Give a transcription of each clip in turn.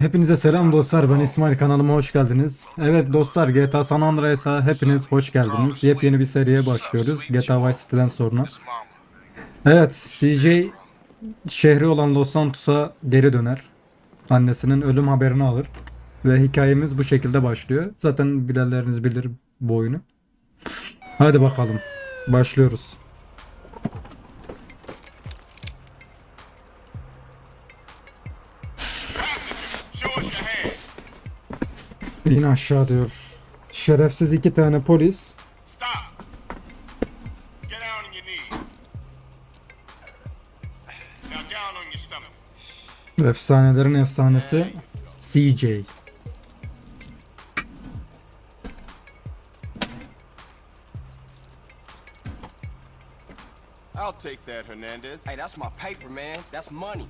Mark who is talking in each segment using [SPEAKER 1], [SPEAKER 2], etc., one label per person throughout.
[SPEAKER 1] Hepinize selam dostlar. Ben İsmail kanalıma hoş geldiniz. Evet dostlar GTA San Andreas'a hepiniz hoş geldiniz. Yepyeni bir seriye başlıyoruz. GTA Vice City'den sonra. Evet CJ şehri olan Los Santos'a geri döner. Annesinin ölüm haberini alır. Ve hikayemiz bu şekilde başlıyor. Zaten bilenleriniz bilir bu oyunu. Hadi bakalım. Başlıyoruz. İn aşağı diyor. Şerefsiz iki tane polis.
[SPEAKER 2] Stop. Get down on your knees. Now down on your stomach.
[SPEAKER 1] Efsanelerin efsanesi CJ.
[SPEAKER 3] I'll take that, Hernandez.
[SPEAKER 4] Hey, that's my paper, man. That's money.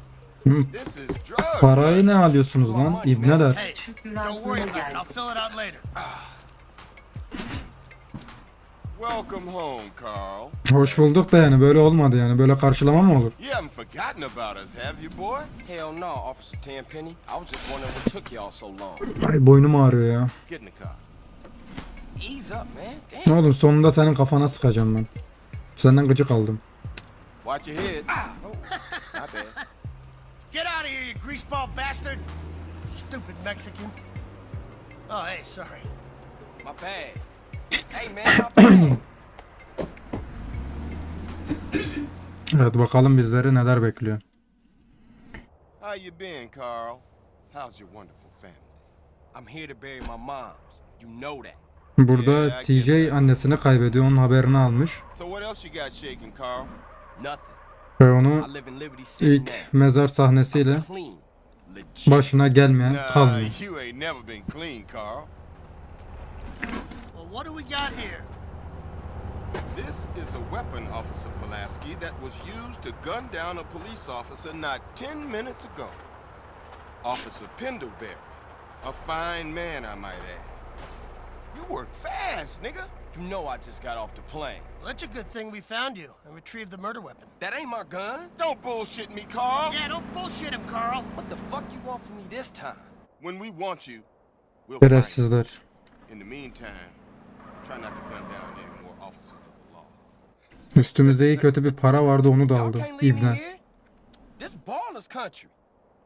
[SPEAKER 1] Parayı ne alıyorsunuz lan? İbneler. Hoş bulduk da yani böyle olmadı yani. Böyle karşılama mı olur? Ay boynum ağrıyor ya. Ne oğlum sonunda senin kafana sıkacağım ben. Senden gıcık aldım.
[SPEAKER 5] Greaseball bastard! Stupid Mexican. Oh, hey, sorry.
[SPEAKER 4] My bad. Hey, man.
[SPEAKER 1] Evet bakalım bizleri neler bekliyor.
[SPEAKER 3] How you been, Carl? How's your wonderful family?
[SPEAKER 4] I'm here to bury my moms. You know that.
[SPEAKER 1] Burada CJ annesini kaybediyor. Onun haberini almış.
[SPEAKER 3] So what else you got shaking, Carl?
[SPEAKER 4] Nothing.
[SPEAKER 1] Ve onu ilk mezar sahnesiyle başına gelmeyen kalmıyor.
[SPEAKER 5] what do we got here?
[SPEAKER 3] This is a weapon, Officer Pulaski, that was used to gun down a police officer not 10 minutes ago. Officer Pendlebury. A fine man, I might add. You work fast, nigga.
[SPEAKER 4] You know I just got off the plane.
[SPEAKER 5] Well, that's a good thing we found you and retrieved the murder weapon.
[SPEAKER 4] That ain't my gun.
[SPEAKER 3] Don't bullshit me, Carl.
[SPEAKER 5] Yeah, don't bullshit him, Carl.
[SPEAKER 4] What the fuck you want from me this time?
[SPEAKER 3] When we want you, we'll find you.
[SPEAKER 1] Şerefsizler.
[SPEAKER 3] In the meantime, try not to gun down any more officers of the law.
[SPEAKER 1] Üstümüzde iyi kötü bir para vardı onu da
[SPEAKER 4] Y'all
[SPEAKER 1] aldı.
[SPEAKER 4] can't leave me
[SPEAKER 1] İbne.
[SPEAKER 4] here. This baller's country.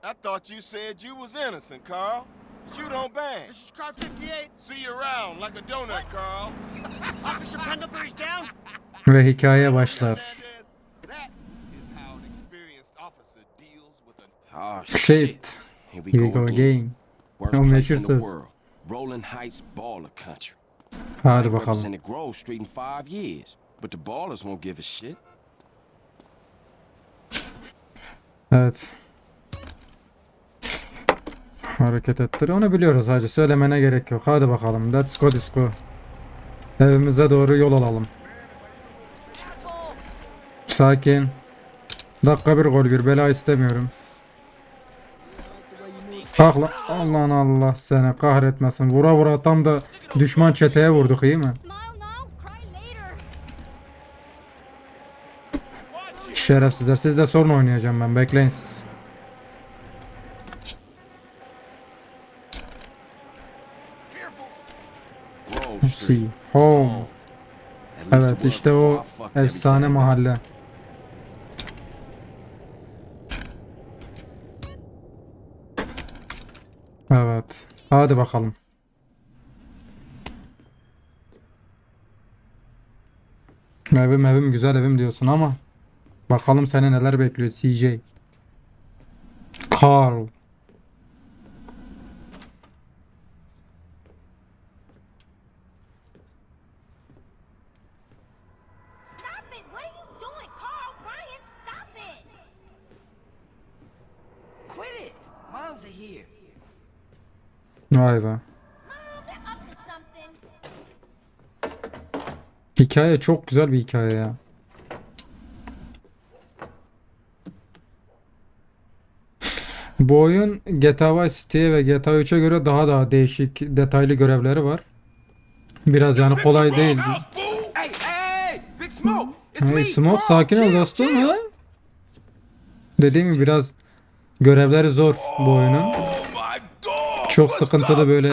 [SPEAKER 3] I thought you said you was innocent, Carl. But you don't bang.
[SPEAKER 5] This is car 58.
[SPEAKER 3] See you around like a donut, Carl.
[SPEAKER 5] Down.
[SPEAKER 1] Ve hikaye başlar. Shit.
[SPEAKER 4] Here we
[SPEAKER 1] go again.
[SPEAKER 4] Worst
[SPEAKER 1] O
[SPEAKER 4] place
[SPEAKER 1] meşhur
[SPEAKER 4] in the
[SPEAKER 1] söz.
[SPEAKER 4] world. Rolling Heights baller country.
[SPEAKER 1] Hadi bakalım.
[SPEAKER 4] represented Grove Street in five years, but the ballers won't give a shit.
[SPEAKER 1] Evet. Hareket ettir. Onu biliyoruz hacı. Söylemene gerek yok. Hadi bakalım. Let's go disco. Evimize doğru yol alalım. Sakin. Dakika bir gol bir bela istemiyorum. Kalk lan. Allah'ın Allah seni kahretmesin. Vura vura tam da düşman çeteye vurduk iyi mi? Şerefsizler. Sizle sorun oynayacağım ben. Bekleyin siz. See. Home. Evet işte o efsane mahalle. Evet. Hadi bakalım. Evim evim güzel evim diyorsun ama bakalım seni neler bekliyor CJ. Carl.
[SPEAKER 6] Stop it! What are you doing, Carl? Ryan, stop it!
[SPEAKER 4] Quit it. Moms are here.
[SPEAKER 1] Vay be. Hikaye çok güzel bir hikaye ya. Bu oyun GTA Vice City'ye ve GTA 3'e göre daha daha değişik detaylı görevleri var. Biraz yani kolay değil.
[SPEAKER 4] Hey, Smoke.
[SPEAKER 1] Sakin ol dostum ha. Dediğim gibi biraz görevleri zor bu oyunun. Çok sıkıntılı böyle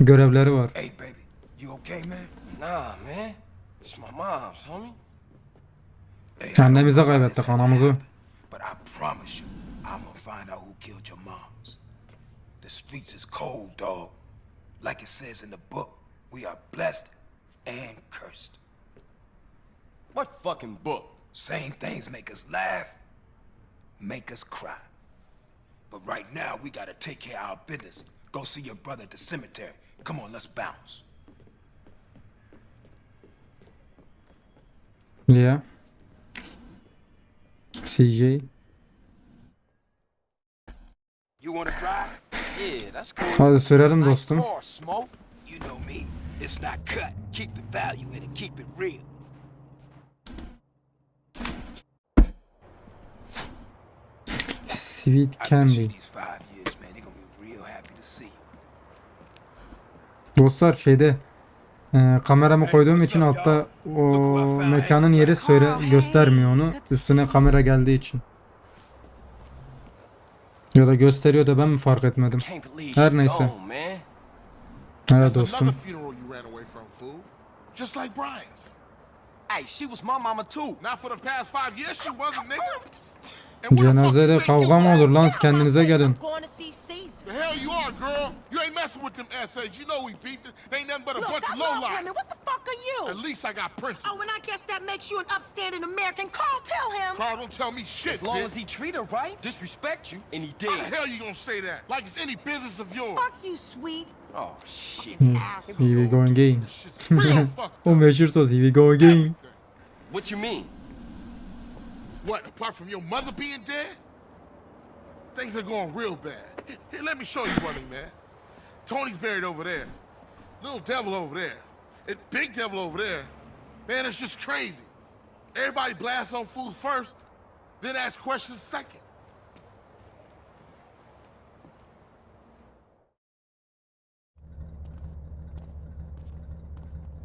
[SPEAKER 1] görevleri var.
[SPEAKER 7] Hey, baby, you okay, man?
[SPEAKER 4] Nah, man. It's my mom's, homie.
[SPEAKER 7] Hey,
[SPEAKER 1] Annemizi kaybettik, anamızı.
[SPEAKER 7] But I promise you, I'm gonna find out who killed your moms. The streets is cold, dog. Like it says in the book, we are blessed and cursed.
[SPEAKER 4] What fucking book?
[SPEAKER 7] Same things make us laugh, make us cry. But right now, we gotta take care of our business. Go see your brother at the cemetery. Come on, let's bounce.
[SPEAKER 1] Yeah. CJ.
[SPEAKER 7] You wanna drive?
[SPEAKER 4] Yeah, that's cool.
[SPEAKER 1] Hadi sürelim
[SPEAKER 4] Nice
[SPEAKER 1] dostum.
[SPEAKER 4] car, Smoke.
[SPEAKER 7] You know me. It's not cut. Keep the value in it. Keep it real. See you.
[SPEAKER 1] Dostlar şeyde e, kameramı koyduğum için altta o mekanın yeri söyle göstermiyor onu. Üstüne kamera geldiği için. Ya da gösteriyor da ben mi fark etmedim? Her neyse. Evet dostum.
[SPEAKER 4] Hey, she was my mama too.
[SPEAKER 2] Not for the past five years, she wasn't, nigga. And where the fuck you
[SPEAKER 1] Cenazede
[SPEAKER 2] think
[SPEAKER 1] kavga
[SPEAKER 2] you
[SPEAKER 1] mı
[SPEAKER 2] are?
[SPEAKER 1] olur lan kendinize gelin.
[SPEAKER 6] Going to see Caesar.
[SPEAKER 2] The hell you are, girl. You ain't messing with them essays. You know we beefed it. They ain't nothing but a
[SPEAKER 6] Look,
[SPEAKER 2] bunch
[SPEAKER 6] I
[SPEAKER 2] of
[SPEAKER 6] love
[SPEAKER 2] lowlife.
[SPEAKER 6] women. What the fuck are you?
[SPEAKER 2] At least I got principles.
[SPEAKER 6] Oh, and I guess that makes you an upstanding American. Carl, tell him.
[SPEAKER 2] Carl, don't tell me shit,
[SPEAKER 4] As long
[SPEAKER 2] bitch.
[SPEAKER 4] as he treat her right, disrespect you, and he
[SPEAKER 2] How the hell you gonna say that? Like it's any business of yours.
[SPEAKER 6] Fuck you, sweet
[SPEAKER 4] Oh shit. Hmm.
[SPEAKER 6] asshole.
[SPEAKER 1] Here we go again.
[SPEAKER 2] This shit's real fucked
[SPEAKER 1] O
[SPEAKER 2] up.
[SPEAKER 1] meşhur söz here we go again.
[SPEAKER 4] What you mean?
[SPEAKER 2] What, apart from your mother being dead? Things are going real bad. Here, let me show you running, man. Tony's buried over there. Little devil over there. And big devil over there. Man, it's just crazy. Everybody blasts on food first, then ask questions second.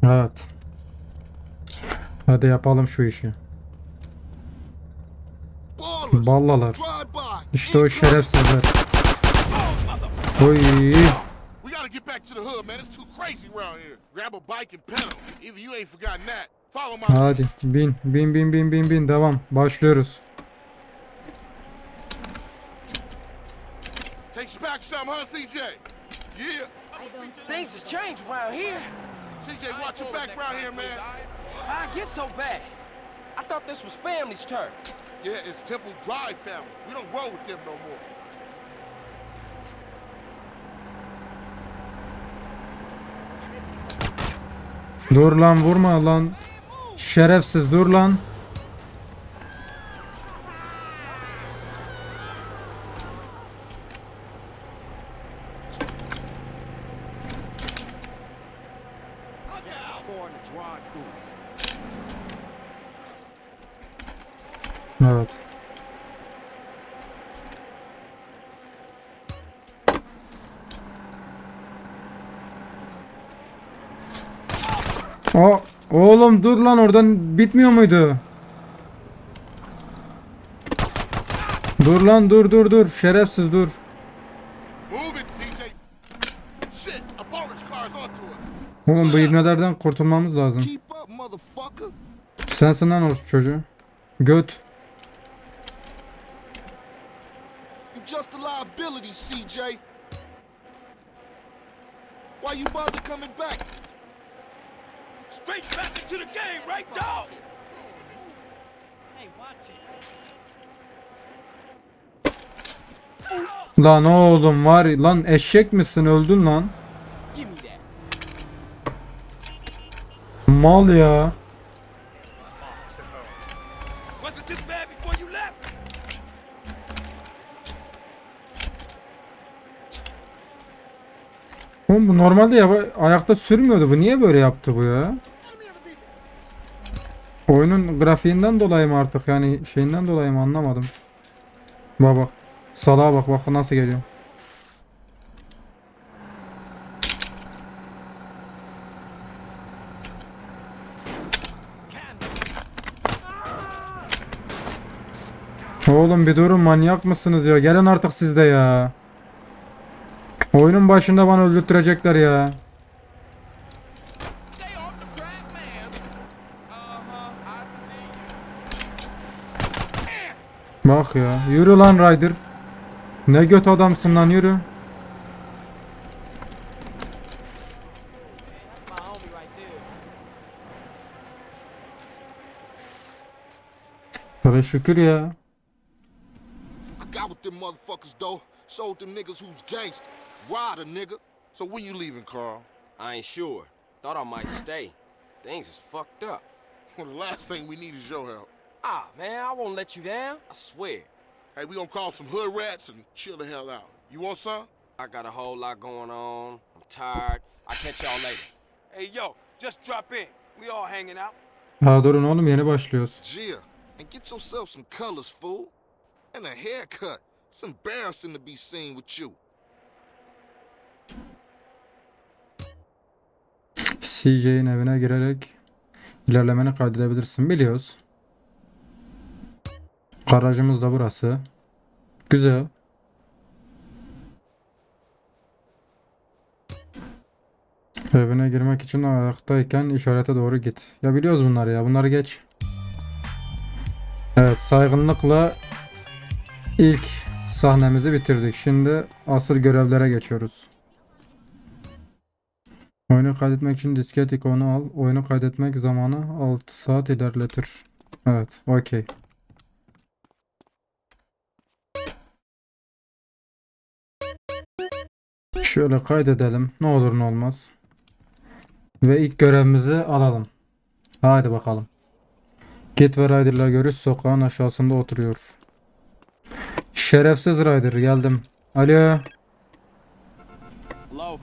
[SPEAKER 1] Evet. Hadi yapalım şu işi. Ballalar. İşte o şerefsizler. Oy.
[SPEAKER 2] We gotta get back to the hood, man. It's too crazy around here. Grab a bike and pedal. Either you ain't forgotten that. Follow my
[SPEAKER 1] Hadi bin bin bin bin bin bin devam. Başlıyoruz.
[SPEAKER 2] Takes you back some, huh, CJ? Yeah.
[SPEAKER 4] Things has changed around here.
[SPEAKER 2] CJ, watch your back around here, man.
[SPEAKER 4] I get so bad. I thought this was family's turf.
[SPEAKER 2] Yeah, it's Temple Drive family. We don't roll with them no more.
[SPEAKER 1] Dur lan vurma lan. Şerefsiz dur lan. Evet. O oğlum dur lan oradan bitmiyor muydu? Dur lan dur dur dur şerefsiz dur. Oğlum bu ibnelerden kurtulmamız lazım. Sensin lan orospu çocuğu. Göt.
[SPEAKER 3] CJ. Why you bother coming back?
[SPEAKER 7] Straight back into the game, right, dog?
[SPEAKER 1] Lan oğlum var ya- lan eşek misin öldün lan. Mal ya. Oğlum bu normalde ya ayakta sürmüyordu bu niye böyle yaptı bu ya? Oyunun grafiğinden dolayı mı artık yani şeyinden dolayı mı anlamadım. Bak bak. Salağa bak bak nasıl geliyor. Oğlum bir durun manyak mısınız ya? Gelin artık siz de ya. Oyunun başında bana öldürtecekler ya. Bak ya. Yürü lan Ryder. Ne göt adamsın lan yürü. Cık, şükür ya.
[SPEAKER 8] I got with them motherfuckers, though. Showed them niggas who's gangster. Ride a nigga. So when you leaving, Carl?
[SPEAKER 4] I ain't sure. Thought I might stay. Things is fucked up.
[SPEAKER 8] Well, the last thing we need is your help.
[SPEAKER 4] Ah, man, I won't let you down. I swear.
[SPEAKER 8] Hey, we gonna call some hood rats and chill the hell out. You want some?
[SPEAKER 4] I got a whole lot going on. I'm tired. I'll catch y'all later.
[SPEAKER 7] Hey, yo, just drop in. We all hanging out.
[SPEAKER 1] Ha durun oğlum yeni başlıyoruz.
[SPEAKER 8] Gia, and get yourself some colors, fool. And a haircut. It's embarrassing to be seen with you.
[SPEAKER 1] CJ'in evine girerek ilerlemeni kaydedebilirsin. Biliyoruz. Garajımız da burası. Güzel. Evine girmek için ayaktayken işarete doğru git. Ya biliyoruz bunları ya. Bunları geç. Evet saygınlıkla ilk sahnemizi bitirdik. Şimdi asıl görevlere geçiyoruz. Oyunu kaydetmek için disket ikonu al. Oyunu kaydetmek zamanı 6 saat ilerletir. Evet, okey. Şöyle kaydedelim. Ne olur ne olmaz. Ve ilk görevimizi alalım. Hadi bakalım. Git ve Ryder'la görüş sokağın aşağısında oturuyor. Şerefsiz Ryder geldim. Alo.
[SPEAKER 4] Hello?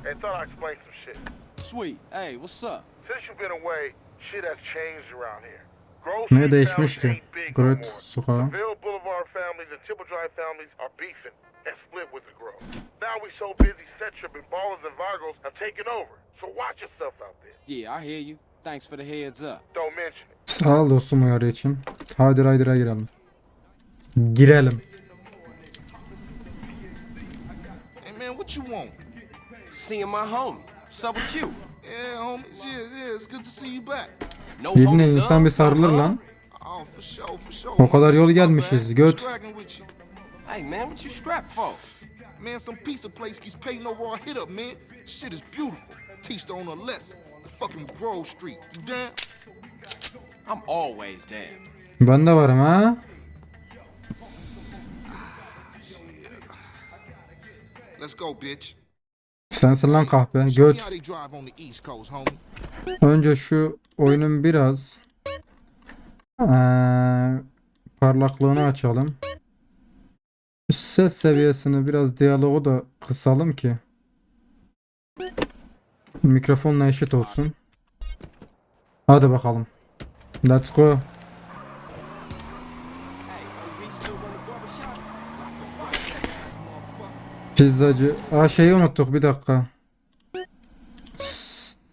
[SPEAKER 4] Sweet. Hey, what's up?
[SPEAKER 9] Since you've been away, shit has changed around here.
[SPEAKER 1] Ne değişmiş ki?
[SPEAKER 9] ain't big no
[SPEAKER 1] Grove
[SPEAKER 9] more.
[SPEAKER 1] sokağı.
[SPEAKER 9] The Ville Boulevard families and Tipple Drive families are beefing and split with the Grove. Now we so busy, set tripping, ballers and Vargos have taken over. So watch yourself out there.
[SPEAKER 4] Yeah, I hear you. Thanks for the heads up.
[SPEAKER 9] Don't mention it.
[SPEAKER 1] Sağ ol dostum uyarı için. Hadi Ryder'a girelim. Girelim.
[SPEAKER 8] Hey, man, what you want?
[SPEAKER 4] Seeing my homie. What's up with you?
[SPEAKER 8] Yeah, homies. Yeah, yeah, it's good to see you back.
[SPEAKER 4] No
[SPEAKER 1] Birine
[SPEAKER 4] homie
[SPEAKER 1] insan bir sarılır lan.
[SPEAKER 8] Oh, for sure, for sure.
[SPEAKER 1] O kadar yol gelmişiz, göt.
[SPEAKER 4] Hey, man, what you strapped for?
[SPEAKER 8] Man, some pizza place keeps paying over our hit up, man. Shit is beautiful. Teach the owner a lesson. Fucking Grove Street. You down?
[SPEAKER 4] I'm always down.
[SPEAKER 1] Ben de varım ha.
[SPEAKER 8] Let's go, bitch.
[SPEAKER 1] Sensin lan kahpe. Göt. Önce şu oyunun biraz eee, parlaklığını açalım. Ses seviyesini biraz diyalogu da kısalım ki mikrofonla eşit olsun. Hadi bakalım. Let's go. Pizzacı. Aa şeyi unuttuk bir dakika.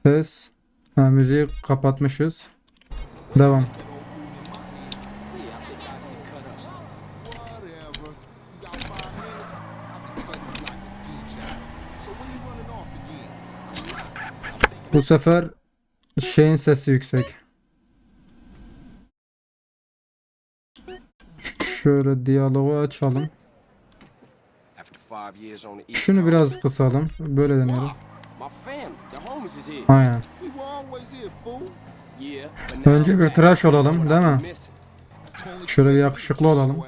[SPEAKER 1] Ses. Ha, müziği kapatmışız. Devam. Bu sefer şeyin sesi yüksek. Şöyle diyalogu açalım.
[SPEAKER 4] After five years on the East
[SPEAKER 1] Şunu biraz kısalım. Böyle deneyelim.
[SPEAKER 4] My family, the homies is here.
[SPEAKER 1] Aynen. Önce bir tıraş olalım, değil mi? Şöyle bir yakışıklı olalım.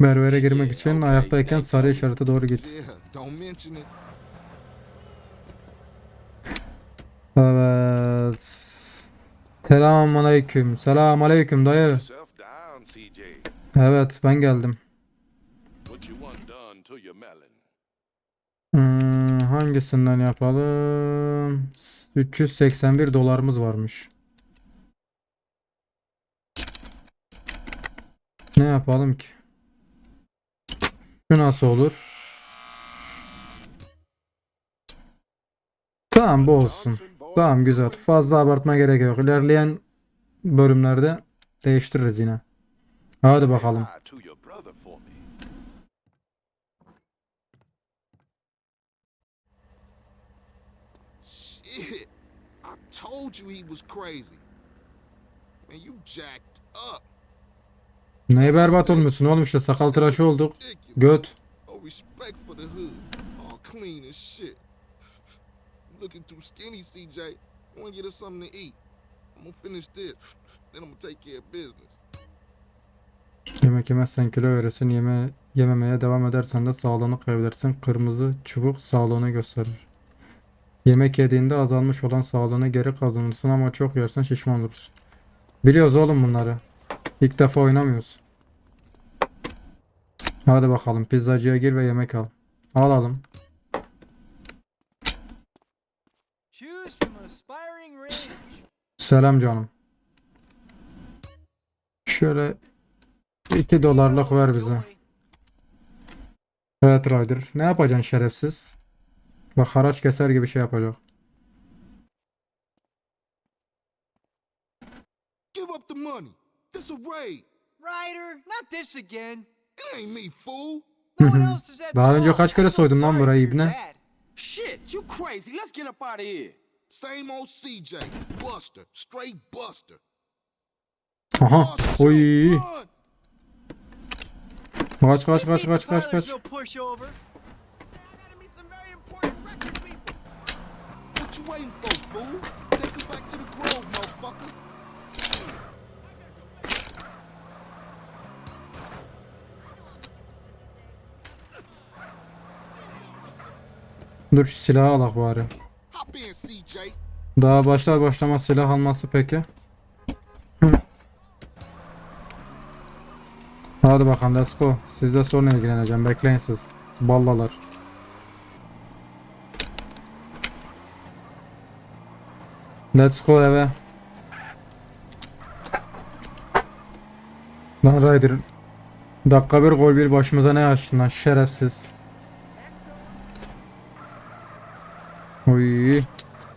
[SPEAKER 1] Berbere girmek için ayaktayken sarı işarete doğru git. Evet. Selamun aleyküm. Selamun aleyküm dayı. Evet ben geldim. Hmm, hangisinden yapalım? 381 dolarımız varmış. Ne yapalım ki? Şu nasıl olur? Tamam bu olsun. Tamam güzel. Fazla abartma gerek yok. İlerleyen bölümlerde değiştiririz yine. Hadi bakalım.
[SPEAKER 10] Hi to your brother for me.
[SPEAKER 8] Shit. I told you he was crazy. Man, you jacked up.
[SPEAKER 1] Neye berbat olmuşsun oğlum işte sakal tıraşı olduk. Göt.
[SPEAKER 8] Oh, respect for the hood. All clean as shit. Looking too skinny, CJ. I wanna get us something to eat. I'm gonna finish this. Then I'm gonna take care of business.
[SPEAKER 1] Yemek yemezsen kilo verirsin. Yeme yememeye devam edersen de sağlığını kaybedersin. Kırmızı çubuk sağlığını gösterir. Yemek yediğinde azalmış olan sağlığını geri kazanırsın ama çok yersen şişman olursun. Biliyoruz oğlum bunları. İlk defa oynamıyoruz. Hadi bakalım pizzacıya gir ve yemek al. Alalım. Selam canım. Şöyle 2 dolarlık ver bize. Evet Ryder. Ne yapacaksın şerefsiz? Bak haraç keser gibi şey yapacak.
[SPEAKER 8] Give up the money. This a raid.
[SPEAKER 5] Ryder, not this again.
[SPEAKER 8] It ain't me, fool.
[SPEAKER 5] No one else does that
[SPEAKER 1] Daha önce kaç kere soydun lan burayı ibne?
[SPEAKER 4] Shit, you crazy. Let's get up out of here.
[SPEAKER 8] Same old CJ. Buster. Straight Buster.
[SPEAKER 1] Aha. Oy. Kaç kaç kaç kaç kaç kaç.
[SPEAKER 8] You waiting for, fool? Take us back to the grove, motherfucker.
[SPEAKER 1] Dur şu silahı alak bari. Daha başlar başlamaz silah alması peki. Hadi bakalım let's go. Sizle sonra ilgileneceğim. Bekleyin siz. Ballalar. Let's go eve. Lan Ryder. Dakika bir gol bir başımıza ne açtın lan şerefsiz. Oy.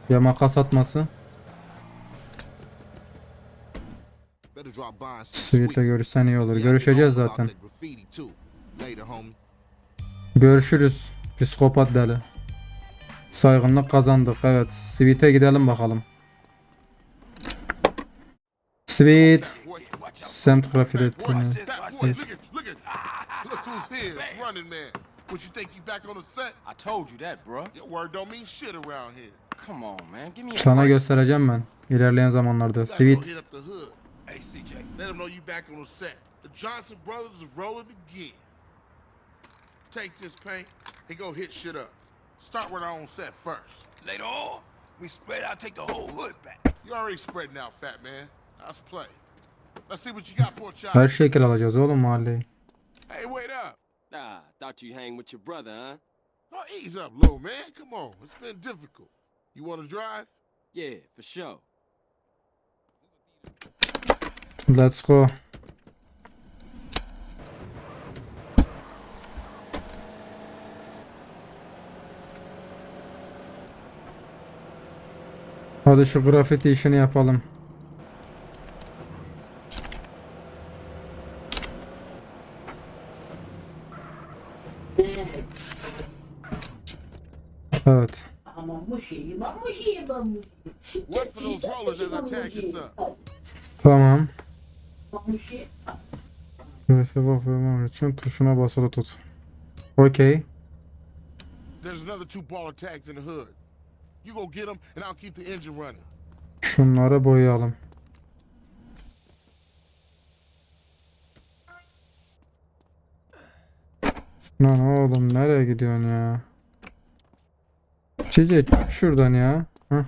[SPEAKER 1] Ya makas atması. Sweet'le
[SPEAKER 8] Sweet.
[SPEAKER 1] görüşsen iyi olur. Görüşeceğiz zaten. Görüşürüz. Psikopat deli. Saygınlık kazandık. Evet. Sweet'e gidelim bakalım.
[SPEAKER 2] Who's here. It's running man. What you think you back on the set?
[SPEAKER 4] I told you that, bruh.
[SPEAKER 2] Your word don't mean shit around here.
[SPEAKER 4] Come on, man. Give me a
[SPEAKER 1] Sana göstereceğim ben. ilerleyen zamanlarda. Sweet.
[SPEAKER 7] Hey, CJ.
[SPEAKER 2] Let them know you back on the set. The Johnson brothers is rolling again. Take this paint and go hit shit up. Start with our own set first.
[SPEAKER 7] Later on, we spread out, take the whole hood back.
[SPEAKER 2] You already spreading out, fat man. Let's play. Let's see what you got, poor child.
[SPEAKER 1] Her şekil alacağız oğlum mahalleyi.
[SPEAKER 2] Hey, wait up.
[SPEAKER 4] Ah, thought you hang with your brother, huh?
[SPEAKER 2] Oh, ease up, little man. Come on. It's been difficult. You want to drive?
[SPEAKER 4] Yeah, for sure.
[SPEAKER 1] Let's go. Hadi şu grafiti işini yapalım. Evet.
[SPEAKER 2] Look for those rollers as I tag this up.
[SPEAKER 1] Tamam. Neyse bakıyorum için tuşuna basılı tut. Okey.
[SPEAKER 2] There's another two baller tags in the hood. You go get them, and I'll keep the engine running.
[SPEAKER 1] Şunları boyayalım. Lan oğlum nereye gidiyorsun ya? Cici şuradan ya. Hah.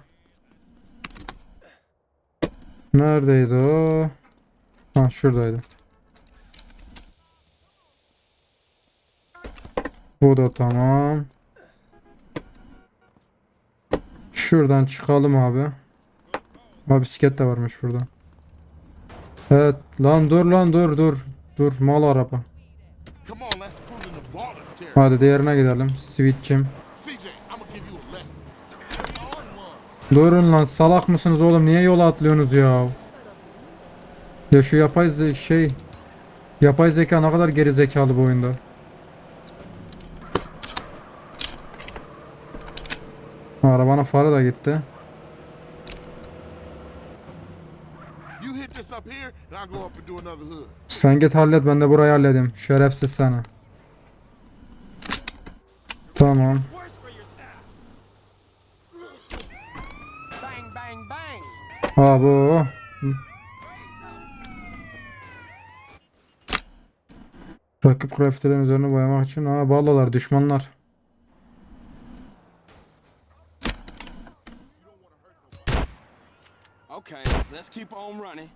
[SPEAKER 1] Neredeydi o? Ha şuradaydı. Bu da tamam. Şuradan çıkalım abi. Ha bisiklet de varmış burada. Evet lan dur lan dur dur. Dur mal araba. Hadi diğerine gidelim. Switch'im. Durun lan salak mısınız oğlum? Niye yola atlıyorsunuz ya? Ya şu yapay ze şey... Yapay zeka ne kadar geri zekalı bu oyunda. Arabana farı da gitti. Sen git hallet ben de burayı halledeyim. Şerefsiz sana. Tamam.
[SPEAKER 4] Bang, bang, bang.
[SPEAKER 1] Abo. Rakip craftlerin üzerine boyamak için. Aa bağlalar düşmanlar.
[SPEAKER 4] Okay, let's keep on running.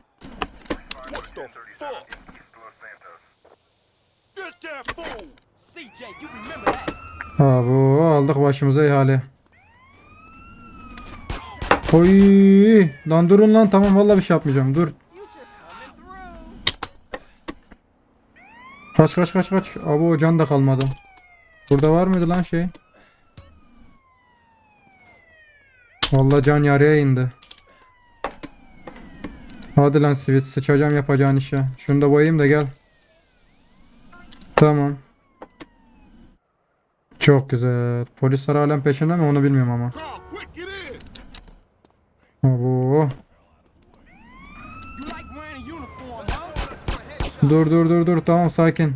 [SPEAKER 2] Get that fool!
[SPEAKER 4] CJ, you remember that?
[SPEAKER 1] Abo aldık başımıza ihale. Oy lan durun lan tamam vallahi bir şey yapmayacağım dur. Kaç kaç kaç kaç. Abo can da kalmadı. Burada var mıydı lan şey? Vallahi can yarıya indi. Hadi lan Sivit sıçacağım yapacağın işe. Şunu da boyayayım da gel. Tamam. Çok güzel. Polisler halen peşinde mi onu bilmiyorum ama. Abo. Dur dur dur dur tamam sakin.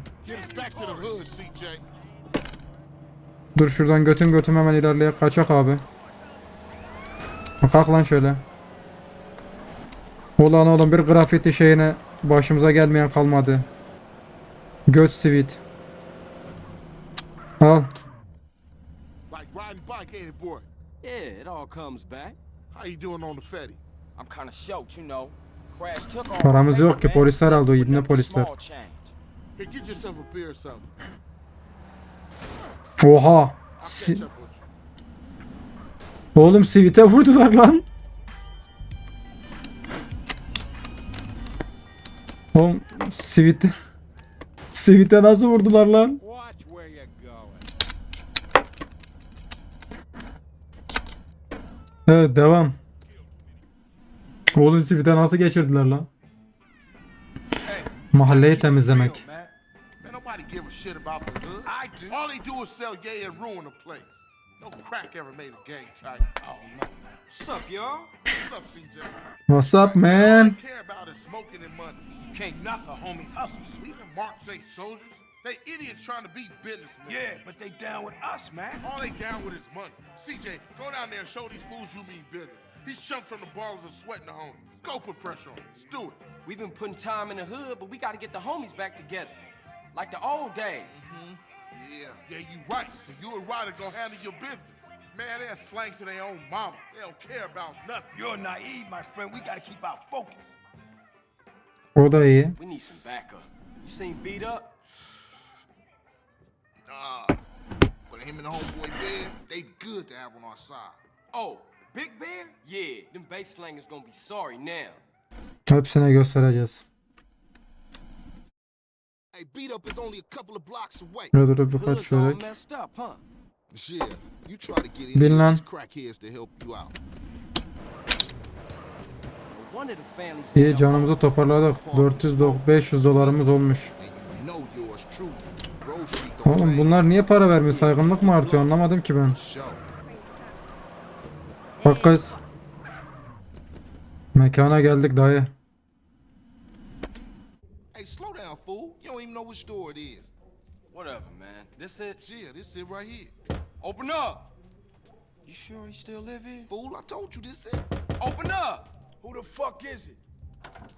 [SPEAKER 1] Dur şuradan götün götüm hemen ilerleye kaçak abi. Kalk lan şöyle. Ulan oğlum bir grafiti şeyine başımıza gelmeyen kalmadı. Göt sivit. Al.
[SPEAKER 2] İt, boy?
[SPEAKER 4] Yeah, it all comes back.
[SPEAKER 2] How you doing on the Fetty?
[SPEAKER 4] I'm kind of shocked, you know. Crash took all
[SPEAKER 1] Paramız yok ki polisler aldı o ibne polisler.
[SPEAKER 2] Here, get yourself a beer or something.
[SPEAKER 1] Oha. Si-. Oğlum sivite vurdular lan. Oğlum sivite Sivite nasıl vurdular lan? Evet devam. Oğlum sivite nasıl geçirdiler lan? Mahalleyi temizlemek.
[SPEAKER 7] Oh.
[SPEAKER 4] What's up, y'all?
[SPEAKER 2] What's up, CJ?
[SPEAKER 1] What's up
[SPEAKER 2] All
[SPEAKER 1] man?
[SPEAKER 2] They care about is smoking and money.
[SPEAKER 7] You can't knock the homies' hustle, sweet.
[SPEAKER 2] Even marks ain't soldiers. They idiots trying to be businessmen.
[SPEAKER 7] Yeah, but they down with us, man.
[SPEAKER 2] All they down with is money. CJ, go down there and show these fools you mean business. These chumps from the ballers are sweating the homies. Go put pressure on them. Let's do it.
[SPEAKER 4] We've been putting time in the hood, but we got to get the homies back together. Like the old days. Mm-hmm.
[SPEAKER 2] Yeah, yeah, you right. So you and Ryder gonna handle your business. Man, they're slang to their own mama. They don't care about nothing.
[SPEAKER 7] You're naive, my friend. We gotta keep our focus.
[SPEAKER 1] O da iyi.
[SPEAKER 4] We need some backup. You seen beat up?
[SPEAKER 8] Nah. But him and the homeboy Bear, they good to have on our side.
[SPEAKER 4] Oh, Big Bear? Yeah, them bass slangers gonna be sorry now.
[SPEAKER 1] Hepsine göstereceğiz.
[SPEAKER 8] Hey, beat up is only a couple of blocks away.
[SPEAKER 1] Şöyle dur birkaç çörek.
[SPEAKER 8] Yeah, you try to get in
[SPEAKER 1] Bin lan.
[SPEAKER 8] these crackheads to help you out.
[SPEAKER 1] İyi canımızı toparladık. 400 do- 500 dolarımız olmuş. Oğlum bunlar niye para vermiyor? Saygınlık mı artıyor? Anlamadım ki ben. Bak kız. Mekana geldik dayı.
[SPEAKER 8] Hey, slow down, fool. You don't even know which store it is.
[SPEAKER 4] Whatever, man. This it?
[SPEAKER 8] Yeah, this it right here.
[SPEAKER 4] Open up! You sure he still live here?
[SPEAKER 8] Fool, I told you this it.
[SPEAKER 4] Open up!
[SPEAKER 7] Who the fuck is it?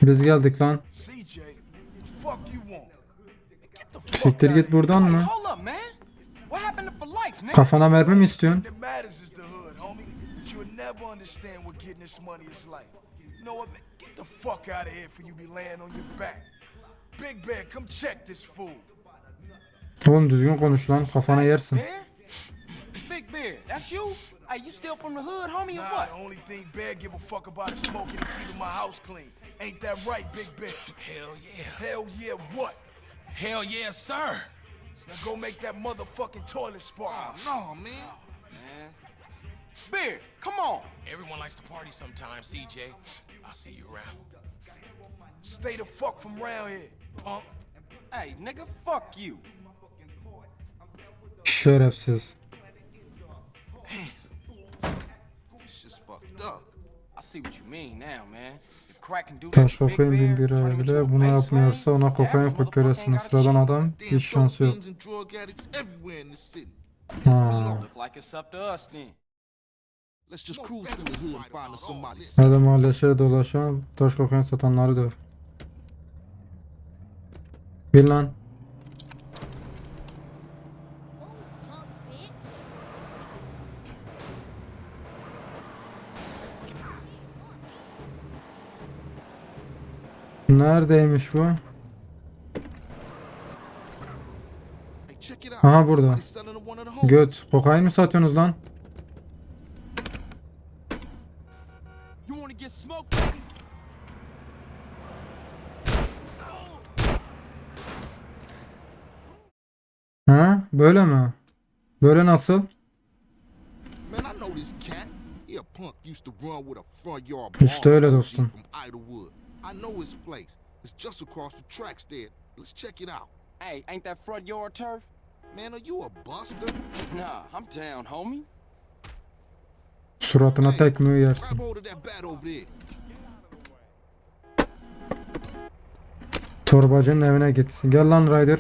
[SPEAKER 1] Biz geldik lan.
[SPEAKER 7] CJ. The fuck you want?
[SPEAKER 1] Siktir git buradan mı? Kafana mermi mi istiyorsun? Oğlum düzgün konuş lan. Kafana yersin.
[SPEAKER 4] Big Bear, that's you? Hey, you still from the hood, homie, or
[SPEAKER 7] Nah,
[SPEAKER 4] what?
[SPEAKER 7] the only thing Bear give a fuck about is smoking and keeping my house clean. Ain't that right, Big Bear? Hell yeah. Hell yeah, what? Hell yeah, sir. Now go make that motherfucking toilet spark.
[SPEAKER 8] Oh, no, man.
[SPEAKER 4] Man. Bear, come on.
[SPEAKER 7] Everyone likes to party sometimes, CJ. I'll see you around. Stay the fuck from around here, punk.
[SPEAKER 4] Hey, nigga, fuck you.
[SPEAKER 1] Şerefsiz.
[SPEAKER 8] It's just fucked up.
[SPEAKER 4] I see what you mean now, man.
[SPEAKER 1] Bin
[SPEAKER 4] Bear,
[SPEAKER 1] bir bile bunu yapmıyorsa ona kokain
[SPEAKER 4] a
[SPEAKER 1] Sıradan adam hiç şansı yok. Ha. Hadi mahallelere dolaşan taş kokain satanları döv. Bil lan. Neredeymiş bu? Aha burada. Göt. Kokain mi satıyorsunuz lan? Ha? Böyle mi? Böyle nasıl? İşte öyle dostum.
[SPEAKER 8] I know his place. It's just across the tracks there. Let's check it out.
[SPEAKER 4] Hey, ain't that front yard turf?
[SPEAKER 8] Man, are you a buster?
[SPEAKER 4] Nah, I'm down, homie.
[SPEAKER 1] Suratına tekme yersin.
[SPEAKER 8] Grab hold of that bat over there.
[SPEAKER 1] Torbacının evine git. Gel lan Ryder.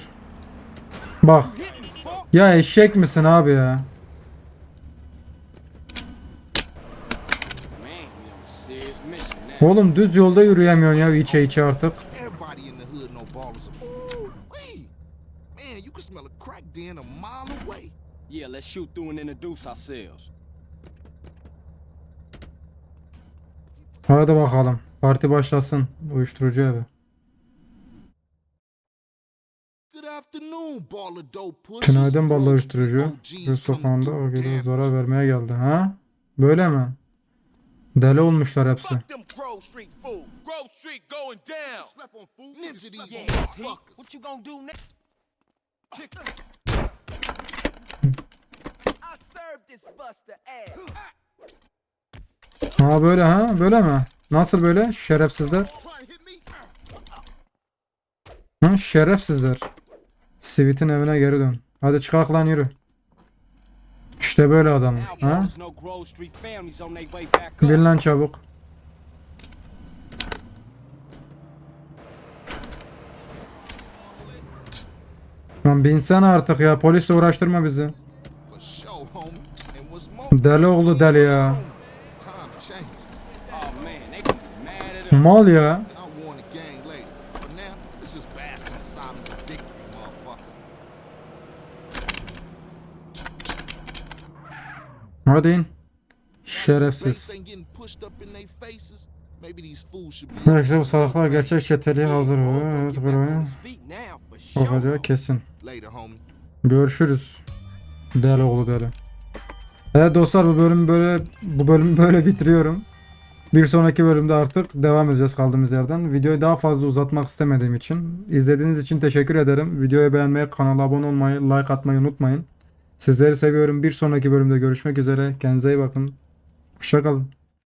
[SPEAKER 1] Bak. Ya eşek misin abi ya?
[SPEAKER 4] Man, you on a serious mission now.
[SPEAKER 1] Oğlum düz yolda yürüyemiyorsun ya içe içe artık.
[SPEAKER 4] Yeah, let's shoot through and introduce ourselves.
[SPEAKER 1] Hadi bakalım. Parti başlasın. Uyuşturucu evi. Günaydın ballı uyuşturucu. Bir sokağında o geliyor
[SPEAKER 8] Damn,
[SPEAKER 1] zarar vermeye geldi. Ha? Böyle mi? Deli olmuşlar hepsi. Ha böyle ha? Böyle mi? Nasıl böyle? Şerefsizler. Ha şerefsizler. Sivit'in evine geri dön. Hadi çıkak lan yürü. İşte böyle adam. Ha? Bin lan çabuk. Lan binsene artık ya. Polisle uğraştırma bizi. Deli oğlu deli ya.
[SPEAKER 8] time changed.
[SPEAKER 4] Oh man, they gonna be mad at us.
[SPEAKER 1] Mal ya.
[SPEAKER 8] And I'll warn the gang later. But now, let's just bask in the silence of victory, motherfucker.
[SPEAKER 1] Hadi in. Şerefsiz.
[SPEAKER 8] Race ain't getting pushed up in their faces. Maybe these fools should be.
[SPEAKER 1] Arkadaşlar bu salaklar gerçek çeteliğe hazır. Evet olacağı kesin. Görüşürüz. Deli oğlu deli. Evet dostlar bu bölüm böyle bu bölümü böyle bitiriyorum. Bir sonraki bölümde artık devam edeceğiz kaldığımız yerden. Videoyu daha fazla uzatmak istemediğim için. izlediğiniz için teşekkür ederim. Videoyu beğenmeyi, kanala abone olmayı, like atmayı unutmayın. Sizleri seviyorum. Bir sonraki bölümde görüşmek üzere. Kendinize iyi bakın. Hoşçakalın.